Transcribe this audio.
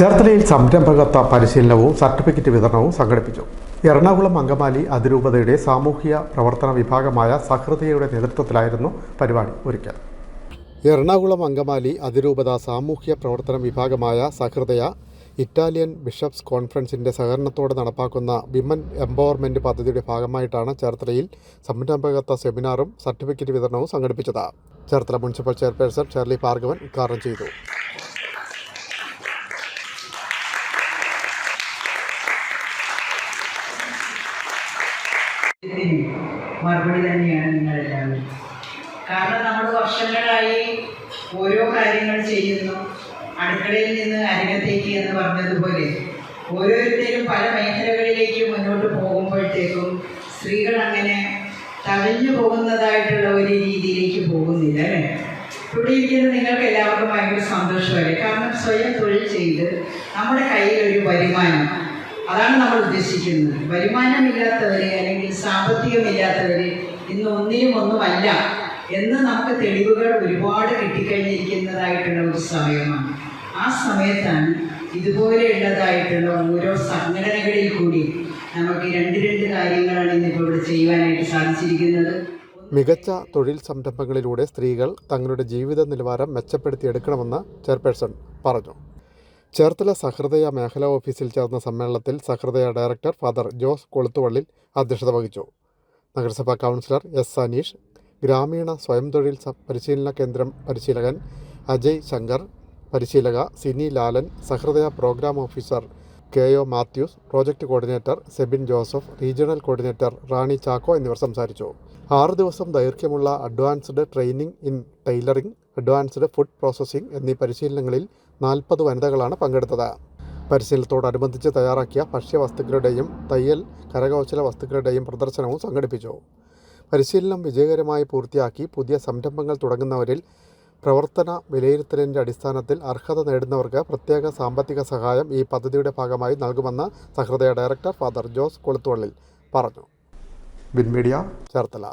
ചേർത്തലയിൽ സംരംഭകത്വ പരിശീലനവും സർട്ടിഫിക്കറ്റ് വിതരണവും സംഘടിപ്പിച്ചു. എറണാകുളം അങ്കമാലി അതിരൂപതയുടെ സാമൂഹിക പ്രവർത്തന വിഭാഗമായ സഹൃദയയുടെ നേതൃത്വത്തിലായിരുന്നു പരിപാടി ഒരുക്കിയത്. എറണാകുളം അങ്കമാലി അതിരൂപത സാമൂഹ്യ പ്രവർത്തന വിഭാഗമായ സഹൃദയ ഇറ്റാലിയൻ ബിഷപ്സ് കോൺഫറൻസിന്റെ സഹകരണത്തോടെ നടപ്പാക്കുന്ന വിമൻ എംപവർമെന്റ് പദ്ധതിയുടെ ഭാഗമായിട്ടാണ് ചേർത്തലയിൽ സംരംഭകത്വ സെമിനാറും സർട്ടിഫിക്കറ്റ് വിതരണവും സംഘടിപ്പിച്ചത്. Cherthala municipal chairperson Shirley Bhargavan ഉദ്ഘാടനം ചെയ്തു. മറുപടി തന്നെയാണ് നിങ്ങളെല്ലാവരും. കാരണം നമ്മൾ വർഷങ്ങളായി ഓരോ കാര്യങ്ങൾ ചെയ്യുന്നു. അടുക്കളയിൽ നിന്ന് അരങ്ങത്തേക്ക് എന്ന് പറഞ്ഞതുപോലെ ഓരോരുത്തരും പല മേഖലകളിലേക്ക് മുന്നോട്ട് പോകുമ്പോഴത്തേക്കും സ്ത്രീകൾ അങ്ങനെ തഴഞ്ഞു പോകുന്നതായിട്ടുള്ള ഒരു രീതിയിലേക്ക് പോകുന്നില്ല അല്ലേ? ഇവിടെ ഇരിക്കുന്ന നിങ്ങൾക്ക് എല്ലാവർക്കും ഭയങ്കര സന്തോഷമല്ലേ കാരണം സ്വയം തൊഴിൽ ചെയ്ത് നമ്മുടെ കയ്യിൽ ഒരു വരുമാനം. അതാണ് നമ്മൾ ഉദ്ദേശിക്കുന്നത്. വരുമാനമില്ലാത്തവരെ അല്ലെങ്കിൽ സാമ്പത്തികമില്ലാത്തവരെ ഇന്ന് ഒന്നിനും ഒന്നുമല്ല എന്ന് നമുക്ക് തെളിവുകൾ ഒരുപാട് കിട്ടിക്കഴിഞ്ഞിരിക്കുന്നതായിട്ടുള്ള ഒരു സമയമാണ്. ആ സമയത്താണ് ഇതുപോലെയുള്ളതായിട്ടുള്ള ഓരോ സംഘടനകളിൽ കൂടി നമുക്ക് രണ്ട് രണ്ട് കാര്യങ്ങളാണ് ഇന്നിപ്പോൾ ഇവിടെ ചെയ്യുവാനായിട്ട് സാധിച്ചിരിക്കുന്നത്. മികച്ച തൊഴിൽ സംരംഭങ്ങളിലൂടെ സ്ത്രീകൾ തങ്ങളുടെ ജീവിത നിലവാരം മെച്ചപ്പെടുത്തിയെടുക്കണമെന്ന് ചെയർപേഴ്സൺ പറഞ്ഞു. ചേർത്തല സഹൃദയ മേഖലാ ഓഫീസിൽ ചേർന്ന സമ്മേളനത്തിൽ Sahrudaya director father Jose Koluthuvallil അധ്യക്ഷത വഹിച്ചു. നഗരസഭാ കൗൺസിലർ എസ് സനീഷ് ഗ്രാമീണ സ്വയം തൊഴിൽ പരിശീലന കേന്ദ്രം പരിശീലകൻ അജയ് ശങ്കർ പരിശീലക Sini Lalan Sahrudaya programme officer K O Mathews project coordinator Sebin Joseph regional coordinator Rani Chacko എന്നിവർ സംസാരിച്ചു. ആറ് ദിവസം ദൈർഘ്യമുള്ള advanced training in tailoring advanced food processing എന്നീ പരിശീലനങ്ങളിൽ നാൽപ്പത് വനിതകളാണ് പങ്കെടുത്തത്. പരിശീലനത്തോടനുബന്ധിച്ച് തയ്യാറാക്കിയ ഭക്ഷ്യവസ്തുക്കളുടെയും തയ്യൽ കരകൗശല വസ്തുക്കളുടെയും പ്രദർശനവും സംഘടിപ്പിച്ചു. പരിശീലനം വിജയകരമായി പൂർത്തിയാക്കി പുതിയ സംരംഭങ്ങൾ തുടങ്ങുന്നവരിൽ പ്രവർത്തന വിലയിരുത്തലിന്റെ അടിസ്ഥാനത്തിൽ അർഹത നേടുന്നവർക്ക് പ്രത്യേക സാമ്പത്തിക സഹായം ഈ പദ്ധതിയുടെ ഭാഗമായി നൽകുമെന്ന് സഹൃദയ ഡയറക്ടർ ഫാദർ ജോസ് കൊളുത്തുവള്ളിൽ പറഞ്ഞു. Win media Cherthala.